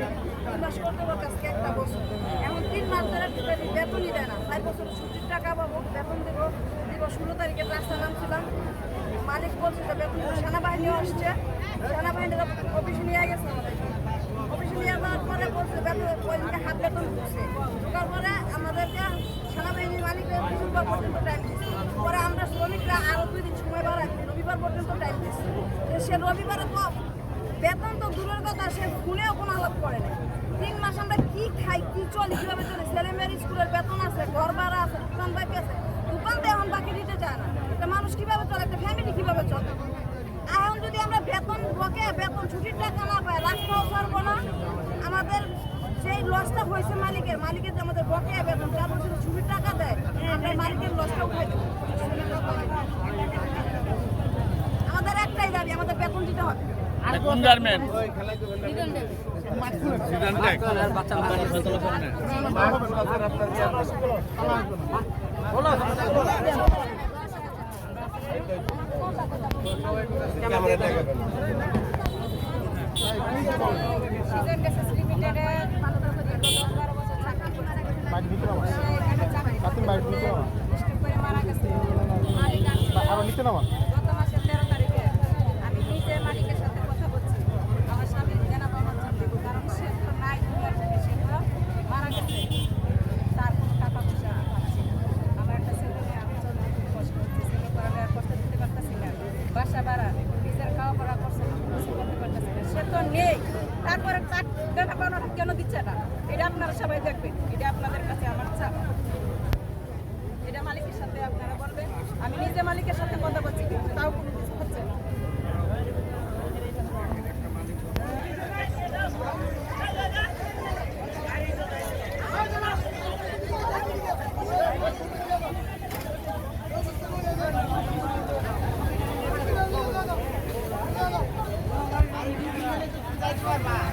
না। তিন মাস একটা বছর। এখন তিন মাস ধরে বেতন- বেতনই দেয় না। চার বছর ছুটির টাকা পাবো, বেতন দেবো, দিব। ষোলো তারিখে রাস্তা নামছিলাম। মালিক বলছে যে বেতন। সেনাবাহিনীও আসছে। সেনাবাহিনীর অফিসে নিয়ে গেছে আমাদের। নিয়ে যাওয়ার পরে বলছে বেতন ওইদিকে হাত বেতন ঢুকছে ঢোকার পরে আমাদেরকে সেনাবাহিনীর মালিকের শুক্রবার পর্যন্ত টাইম দিচ্ছে। পরে আমরা শ্রমিকরা আরও দুই দিন সময় বাড়াই রবিবার পর্যন্ত টাইম দিচ্ছে। সে রবিবারে তো বেতন তো দূরের সে ফোনেও কোনো আলাপ করে না তিন মাস আমরা কি খাই, কি চলি, কীভাবে চলি? ছেলে মেয়ের স্কুলের বেতন আছে, ঘর ভাড়া আছে, দোকান বাকি আছে, দোকান তো এখন বাকি দিতে চায় না। একটা মানুষ কীভাবে চলে, একটা ফ্যামিলি কীভাবে চলে? এখন যদি আমরা বেতন বকে বেতন ছুটির টাকা না পাই রাস্তাও চলবো না। আমাদের যেই লসটা হয়েছে মালিকের মালিকের যে আমাদের বকেয়া বেতন, তার বছর ছুটির টাকা দেয়, আমরা মালিকের লসটা উঠাই আমাদের একটাই দাবি, আমাদের বেতন দিতে হবে। গার্মেন্ট গেছে। মালিক আসছে গত মাসের তেরো তারিখে আমি নিজে মালিকের সাথে কথা বলছি আমার স্বামী জানাব আমার জন্য কারণ সে তো নাই দুনিয়ার থেকে সে তো মারা গেছে তার কোনো টাকা পয়সা পাচ্ছি না আমার একটা ছেলে মেয়ে আমি চলতে খুব কষ্ট হচ্ছে ছেলে পড়ালে আর কষ্ট দিতে পারতেছি না বাসা ভাড়া নিজের খাওয়া পড়া করছে কিছু করতে পারতেছি না সে তো নেই। তারপরে তার টাকা কেন দিচ্ছে না? এটা আপনারা সবাই দেখবেন। এটা আপনাদের কাছে আমার চাপ এটা মালিকের সাথে আপনারা বলবেন। আমি নিজে মালিকের 快吧。